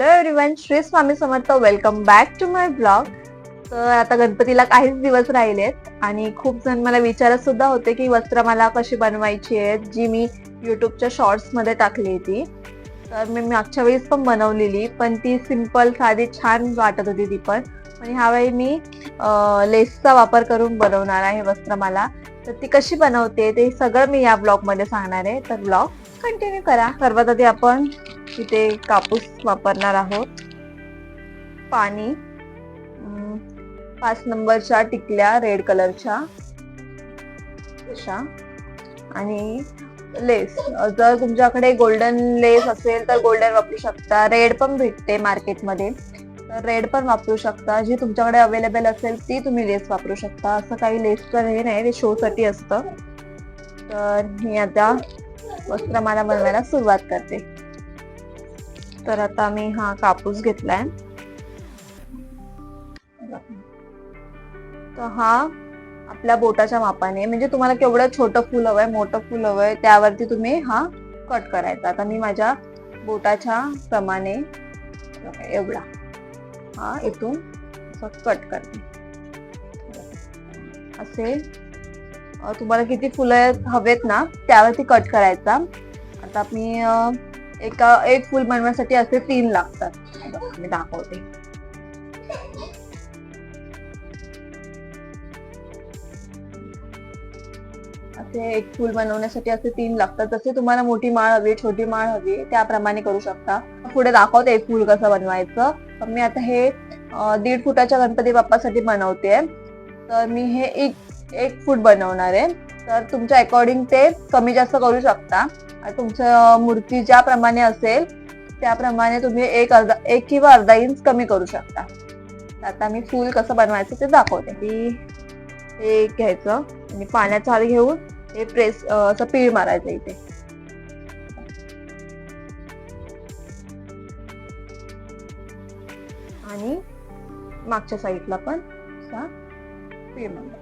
Hello everyone Shri Swami Samarth welcome back to my blog तर आता गणपतीला काहीच दिवस राहिलेत आणि खूप जण मला विचारत सुद्धा होते की वस्त्र मला कशी बनवायची आहेत जी मी युट्यूबच्या शॉर्ट्समध्ये टाकली होती. तर मी मागच्या वेळेस पण बनवलेली पण ती सिंपल साधी छान वाटत होती ती पण. आणि ह्यावेळी मी लेसचा वापर करून बनवणार आहे वस्त्रमाला तर ती कशी बनवते ते सगळं मी या ब्लॉगमध्ये सांगणार आहे. तर ब्लॉग कंटिन्यू करा. सर्वात आधी आपण इथे कापूस वापरणार आहोत. पाणी पाच नंबरच्या टिकल्या रेड कलरच्या अशा. आणि लेस जर तुमच्याकडे गोल्डन लेस असेल तर गोल्डन वापरू शकता. रेड पण भेटते मार्केटमध्ये तर रेड पण वापरू शकता. जी तुमच्याकडे अवेलेबल असेल ती तुम्ही लेस वापरू शकता. असं काही लेसचं हे नाही. ते शो साठी असतं. तर मी आता वस्त्रमाला बनवायला सुरुवात करते. तर आता मी हा कापूस घेतलाय. तर हा आपल्या बोटाच्या मापाने म्हणजे तुम्हाला केवढं छोटं फुल हवंय मोठं फुल हवंय त्यावरती तुम्ही हा कट करायचा. आता मी माझ्या बोटाच्या प्रमाणे एवढा. हा इथून कट करते. असे तुम्हाला किती फुलं हवेत ना त्यावरती कट करायचा. आता मी एका एक फुल बनवण्यासाठी असे तीन लागतात. मी दाखवते. असे एक फुल बनवण्यासाठी असे तीन लागतात. जसे तुम्हाला मोठी माळ हवी छोटी माळ हवी त्याप्रमाणे करू शकता. पुढे दाखवते एक फुल कसं बनवायचं. मी आता हे दीड फुटाच्या गणपती बाप्पासाठी बनवते. तर मी हे एक एक फूट बनवणार आहे. तर तुमच्या अकॉर्डिंग ते कमी जास्त करू शकता. तुमच्या तुमचं मूर्ती ज्याप्रमाणे असेल त्याप्रमाणे तुम्ही एक अर्धा एक किंवा अर्धा इंच कमी करू शकता. आता मी फूल कसं बनवायचं ते दाखवते. की हे घ्यायचं. आणि पाण्याचा हात घेऊन हे प्रेस असं पीळ मारायचं इथे. आणि मागच्या साईडला पण असा पीळ मारायचा.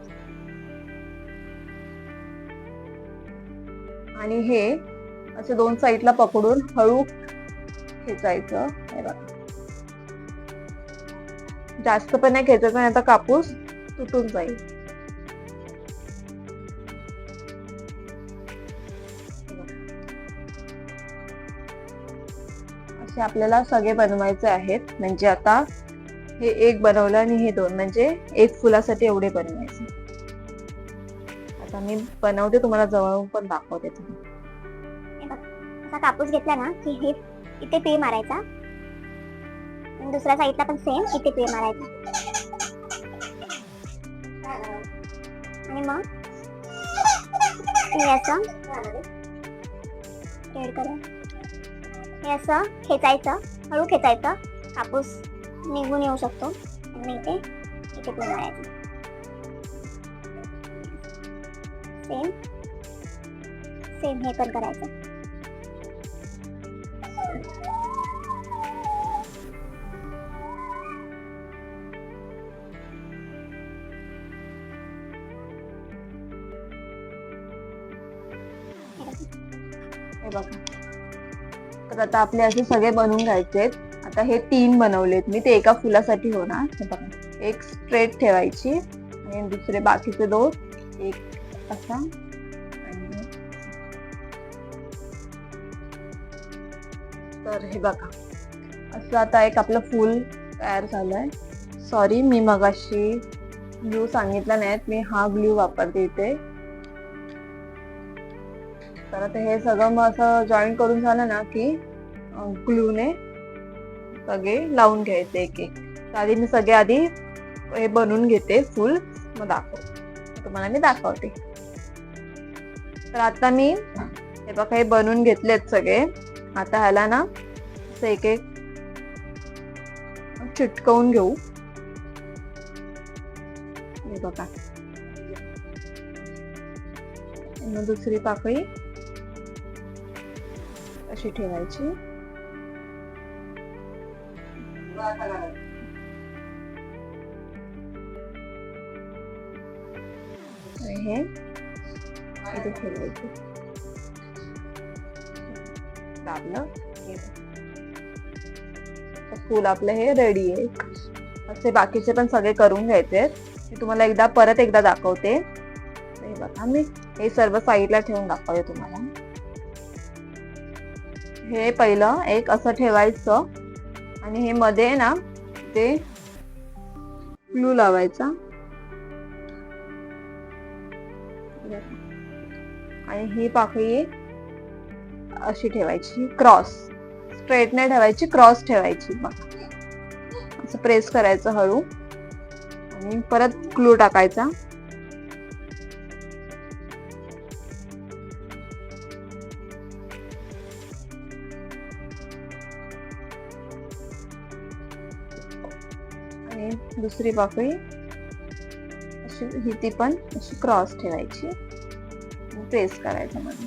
आणि हे असे दोन साईडला पकडून हळू खेचायचं. जास्त पण नाही खेचायचं नाही आता कापूस तुटून जाईल. असे आपल्याला सगळे बनवायचे आहेत. म्हणजे आता हे एक बनवलं आणि हे दोन. म्हणजे एक फुलासाठी एवढे बनवायचे. आता मी बनवते तुम्हाला जवळून पण दाखवते. तुम्ही असा कापूस घेतला ना की हे इथे पीळ मारायचा. आणि दुसऱ्या साईडला पण सेम इथे पीळ मारायचा. आणि मग हे असं हे असं खेचायचं हळू खेचायचं. कापूस निघून येऊ शकतो. आणि इथे इथे पे मारायचं. सेम सेम हे पण करायचं. हे बघा. तर आता आपले असे सगळे बनवून घ्यायचे आता हे तीन बनवलेत मी ते एका फुलासाठी होणार. हे बघा. एक स्ट्रेट ठेवायची. आणि दुसरे बाकीचे दोन. एक असा. तर हे बघा. असं आता एक आपलं फुल तयार झालंय. सॉरी मी मगाशी ग्लू सांगितला नाहीत. मी हा ग्लू वापरते इथे. तर आता हे सगळं मग असं जॉईन करून झालं ना की ग्लूने सगळे लावून घ्यायचे एक एक. तर आधी मी सगळे आधी हे बनवून घेते फुल मग दाखव तुम्हाला मी दाखवते. तर आता मी हे बघा हे बनवून घेतलेत सगळे. आता ह्याला ना असं एक एक चिटकवून घेऊ. हे बघा. दुसरी पाकळी अशी ठेवायची. हे इथे ठेवायचे. फूल आपलं हे रेडी आहे. असे बाकीचे पण सगळे करून घ्यायचे मी तुम्हाला एकदा परत एकदा दाखवते. हे बघा मी हे सर्व साईडला ठेवून दाखवते तुम्हाला. हे पहिलं एक असं ठेवायचं. आणि हे मध्ये ना ते ग्लू लावायचा. आणि ही पाकळी अशी ठेवायची क्रॉस स्ट्रेट नाही ठेवायची क्रॉस ठेवायची. असं प्रेस करायचं हळू. आणि परत ग्लू टाकायचा. आणि दुसरी पाकळी अशी ही ती पण अशी क्रॉस ठेवायची. प्रेस करायचं मध्ये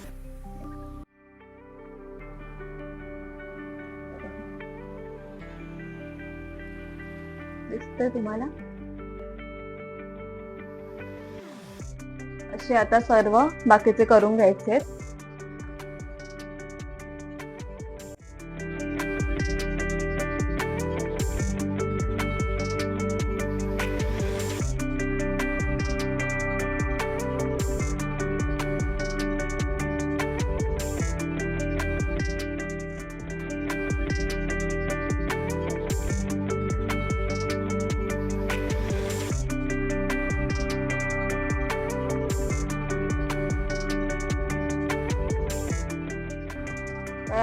दिसतंय तुम्हाला? असे आता सर्व बाकीचे करून घ्यायचे आहेत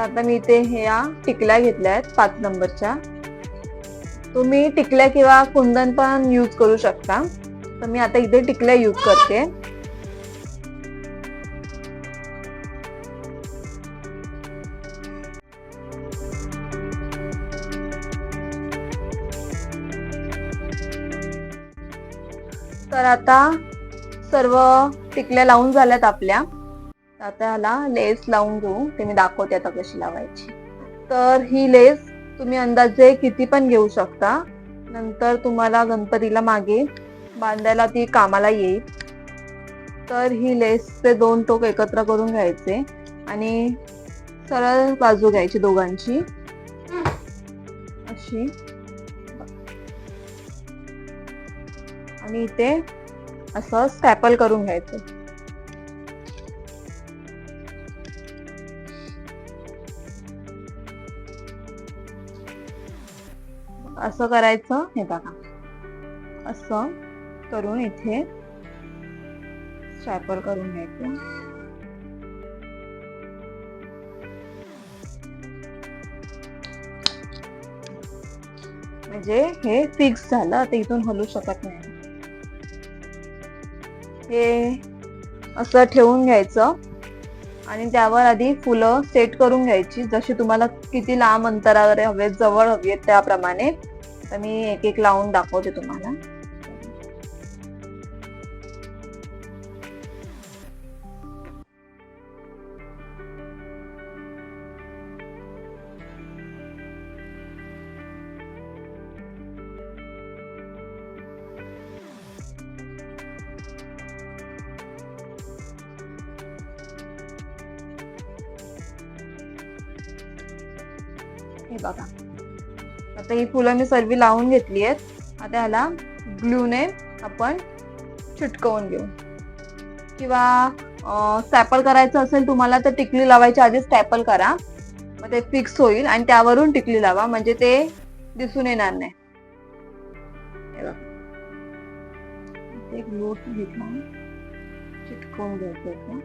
आता मी इथे ह्या टिकल्या घेतल्या आहेत पाच नंबरच्या. तुम्ही टिकल्या किंवा कुंदन पण यूज करू शकता. तर मी आता इथे टिकल्या यूज करते. तर आता सर्व टिकल्या लावून झाल्यात आपल्या. आता ह्याला लेस लावून घेऊ ते मी दाखवते आता कशी लावायची. तर ही लेस तुम्ही अंदाजे किती पण घेऊ शकता. नंतर तुम्हाला गणपतीला मागे बांधायला ती कामाला येईल. तर ही लेसचे दोन टोक एकत्र करून घ्यायचे आणि सरळ बाजू घ्यायची दोघांची. अशी. आणि इथे असं स्टॅपल करून घ्यायचं. असं करायचं हे बघा. असं करून इथे स्टॅपल करून घ्यायचं. म्हणजे हे फिक्स झालं आता इथून हलू शकत नाही. हे असं ठेवून घ्यायचं आणि त्यावर आधी फुलं सेट करून घ्यायची. जशी तुम्हाला किती लांब अंतरावर हवे जवळ हवी आहेत त्याप्रमाणे. तर मी एक एक लावून दाखवते तुम्हाला. हे बघा. आता ही फुलं मी सर्व लावून घेतली आहेत. आता ह्याला ग्लूने आपण चिटकवून घेऊ. किंवा स्टॅपल करायचं असेल तुम्हाला तर टिकली लावायच्या आधी स्टॅपल करा. मग ते फिक्स होईल आणि त्यावरून टिकली लावा. म्हणजे ते दिसून येणार नाही. ग्लू घेतला चिटकवून घ्यायचं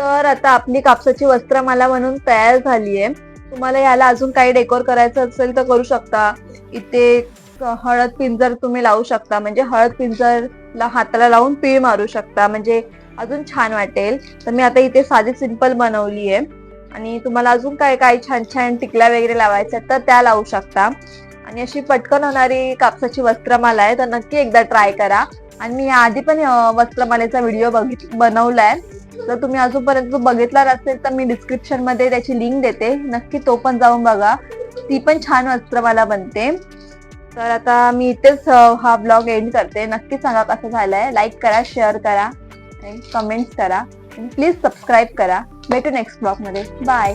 तर आता आपली कापसाची वस्त्रमाला म्हणून तयार झाली आहे तुम्हाला याला अजून काही डेकोर करायचं असेल तर करू शकता. इथे हळद पिंजर तुम्ही लावू शकता. म्हणजे हळद पिंजरला हाताला लावून पीळ मारू शकता. म्हणजे अजून छान वाटेल. तर मी आता इथे साधी सिंपल बनवली आहे आणि तुम्हाला अजून काय काय छान छान टिकल्या वगैरे लावायच्या तर त्या लावू शकता. आणि अशी पटकन होणारी कापसाची वस्त्रमाला आहे. तर नक्की एकदा ट्राय करा. आणि मी आधी पण वस्त्रमालेचा व्हिडिओ बघित बनवलाय. जर तुम्ही अजूनपर्यंत बघितला असेल तर मी डिस्क्रिप्शनमध्ये त्याची लिंक देते. नक्की तो पण जाऊन बघा. ती पण छान वस्त्र मला बनते. तर आता मी इथेच हा ब्लॉग एंड करते. नक्की सांगा कसं झालंय. लाईक करा शेअर करा. कमेंट्स करा. प्लीज सबस्क्राईब करा. भेटू नेक्स्ट ब्लॉगमध्ये. बाय